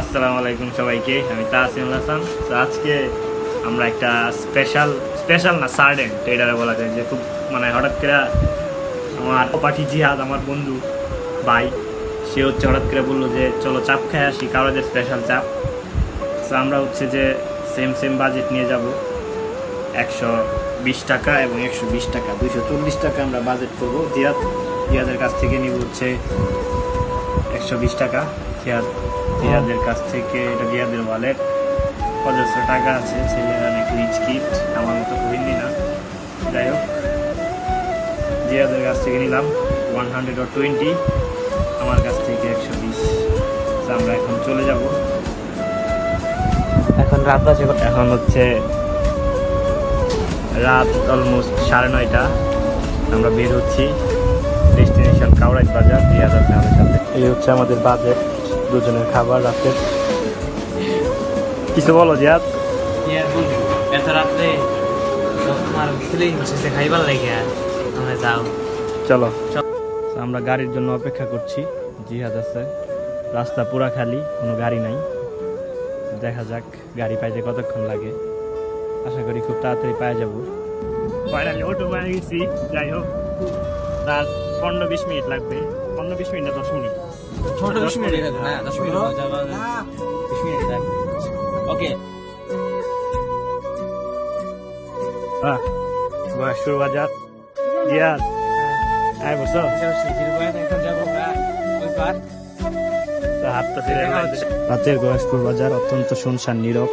আসসালামু আলাইকুম সবাইকে, আমি তাসিমুল হাসান। তো আজকে আমরা একটা স্পেশাল স্পেশাল না সার্ডেন ট্রেডারে বলা যায় যে খুব মানে হঠাৎ করে আমার পাঠি জিহাদ, আমার বন্ধু ভাই, সে হচ্ছে হঠাৎ করে বলল যে, চলো চাপ খাই আসি, কারও যে স্পেশাল চাপ? তো আমরা হচ্ছে যে সেম সেম বাজেট নিয়ে যাব। একশো বিশ টাকা এবং একশো বিশ টাকা, দুইশো চল্লিশ টাকা আমরা বাজেট করব। জিয়াদ জিয়াদের কাছ থেকে নিব হচ্ছে একশো বিশ টাকা। জিয়াদ জিয়াদের কাছ থেকে এটা জিয়াদের ওয়ালেট পঁচাত্তর টাকা আছে ছেলের অনেক রিচ কিট আমার মতো হিন্দি না। যাই হোক জিয়াদের কাছ থেকে নিলাম ওয়ান হান্ড্রেড আর টোয়েন্টি আমার কাছ থেকে একশো বিশ। আমরা এখন চলে যাব। এখন রাত আছে এখন হচ্ছে রাত অলমোস্ট সাড়ে নয়টা। আমরা বের হচ্ছি। ডেস্টিনেশন বাজার জিয়াদ আছে আমাদের সাথে। এই হচ্ছে আমাদের বাজেট দুজনের খাবার রাতের। কিছু বলো জিয়াদ? এত রাত্রে তোমার ফিলিং হচ্ছে খাইবার লাগে আমরা যাও। চলো। চল। আমরা গাড়ির জন্য অপেক্ষা করছি। জিহাদ আছে। রাস্তা পুরা খালি কোনো গাড়ি নাই। দেখা যাক গাড়ি পাইতে কতক্ষণ লাগে। আশা করি খুব তাড়াতাড়ি পাই যাব। ফাইনালি অটো পেয়ে গেছি যাই হোক। তার পনেরো বিশ মিনিট লাগবে। পনেরো বিশ মিনিট না দশ মিনিট। ছোট দশ মিনিট হ্যাঁ দশ মিনিট বিশ মিনিট ওকে। হ্যাঁ শুরু বাজার। জিয়াদ হ্যাঁ বুঝছ রাতের গয়েশপুর বাজার অত্যন্ত শুনশান নীরব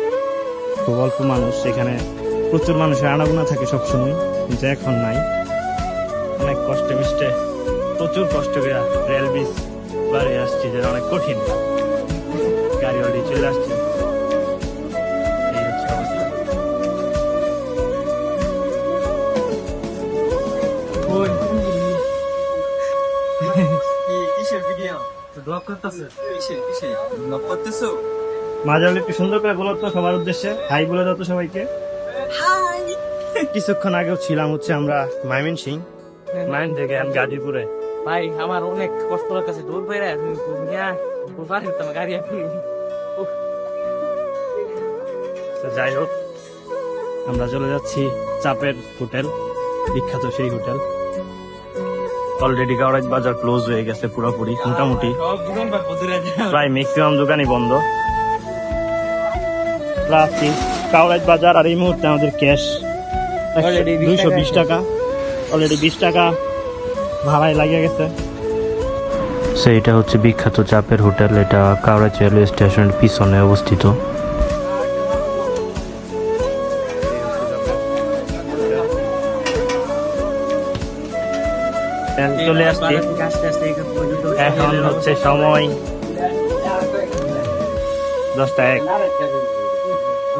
খুব অল্প মানুষ। এখানে প্রচুর মানুষের আনাগোনা থাকে সবসময় কিন্তু এখন নাই। অনেক কষ্টে মিষ্টে প্রচুর কষ্ট করে রেল ব্রিজ বাড়ি আসছি যেটা অনেক কঠিন। গাড়ি অলরেডি চলে আসছে। একটু সুন্দর করে বলো তো সবার উদ্দেশ্যে। হাই বলে দাও তো সবাইকে। কিছুক্ষণ আগেও ছিলাম হচ্ছে আমরা মাইমিন সিং মাইন থেকে আমি গাজীপুরে। ভাই আমার অনেক কষ্ট লাগতেছে দূর গাড়ি আপনি যাই হোক আমরা চলে যাচ্ছি চাপের হোটেল বিখ্যাত সেই হোটেল। অলরেডি কাউরাজ বাজার ক্লোজ হয়ে গেছে পুরোপুরি মোটামুটি। প্রায় ম্যাক্সিমাম দোকানই বন্ধ। কাউরাজ বাজার আর এই মুহূর্তে আমাদের ক্যাশ Already 20 দুইশো বিশ টাকা। অলরেডি বিশ টাকা ভাড়ায় লাগিয়ে গেছে। সেইটা হচ্ছে বিখ্যাত চাপের হোটেল এটা কাউরাচ রেলওয়ে স্টেশনের পিছনে অবস্থিত। চলে আসছি। এখন হচ্ছে সময়। দশটা এক।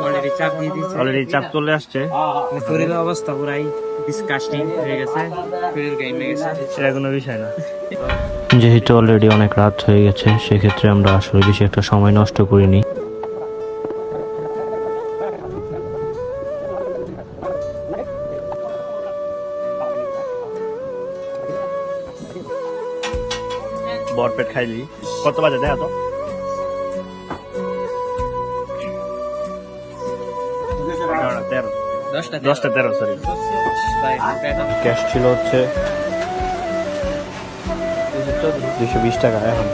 অলরেডি চাপ দিয়ে দিচ্ছে অলরেডি চাপ চলে আসছে। শরীরের অবস্থা পুরাই ডিসকাস্টিং হয়ে গেছে। শরীর গাইন গেছে। সেটা কোনো বিষয় না। যেহেতু অলরেডি অনেক রাত হয়ে গেছে সেক্ষেত্রে আমরা আসলে বেশি একটা সময় নষ্ট করিনি। বরপেট খাইলি। কত বাজে? দেখা তো। তেরো। দশটা দশটা তেরো সরি ক্যাশ ছিল হচ্ছে দুশো বিশ টাকা এখন।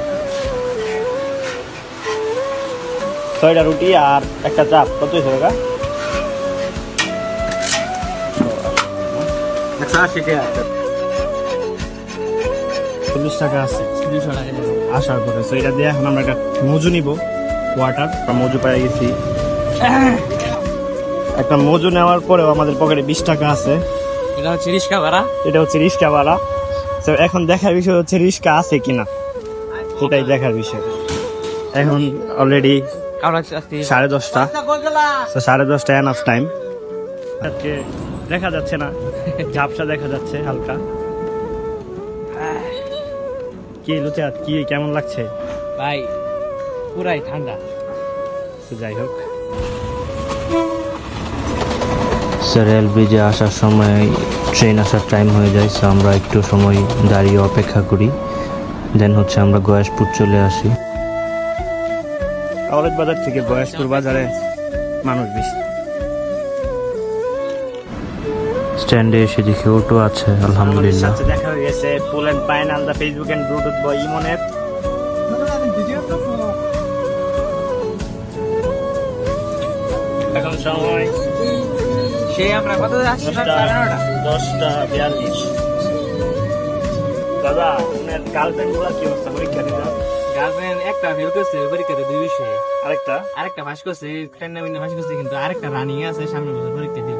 ছয়টা রুটি আর একটা চাপ। কত হয়েছে টাকা একশো আশি টাকা। চল্লিশ টাকা আছে। আসার পরে তো এটা দিয়ে এখন আমরা একটা মজু নিব। ওয়াটার বা মজু পেয়ে গেছি। একটা মজু নেওয়ার পরেও আমাদের পকেটে বিশ টাকা আছে। এটা হচ্ছে রিক্সা ভাড়া? এটা হচ্ছে রিক্সা ভাড়া। তো এখন দেখার বিষয় হচ্ছে রিক্সা আছে কিনা। সেটাই দেখার বিষয়। এখন অলরেডি সাড়ে দশটা। তো সাড়ে দশটা এনাফ টাইম আজকে দেখা যাচ্ছে না। ঝাপসা দেখা যাচ্ছে হালকা। কি লুচা কি কেমন লাগছে? ভাই পুরাই ঠান্ডা। যাই হোক। রেল ব্রিজে আসার সময় ট্রেন আসার টাইম হয়ে যায় সো আমরা একটু সময় দাঁড়িয়ে অপেক্ষা করি। দেন হচ্ছে আমরা গয়াসপুর চলে আসি। কলেজ বাজার থেকে বয়সপুর বাজারে মানুষ বেশি। স্ট্যান্ডে এসে দেখি অটো আছে আলহামদুলিল্লাহ। দেখা হয়ে গেছে full and pine all the Facebook and Bluetooth boy ইমনের এখন সময় সে আমরা কত দশটা দশটা বিয়াল্লিশ। দাদা গার্লফ্রেন্ডগুলা কি অবস্থা? পরীক্ষা দিতে গার্লফ্রেন্ড একটা ফেল করছে পরীক্ষাতে দুই বিষয়ে। আরেকটা? আরেকটা পাস করছে ট্রেন নামিনে পাস করছে কিন্তু আরেকটা রানিং আছে সামনে বছর পরীক্ষা দিব।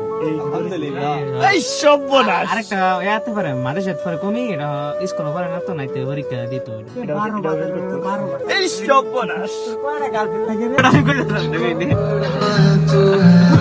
এই সর্বনাশ! আরেকটা ইয়াতে পারে মাঝে সাথে পারে কমি এটা স্কুল পারে না তো নাইতে পরীক্ষা দিত এই সর্বনাশ!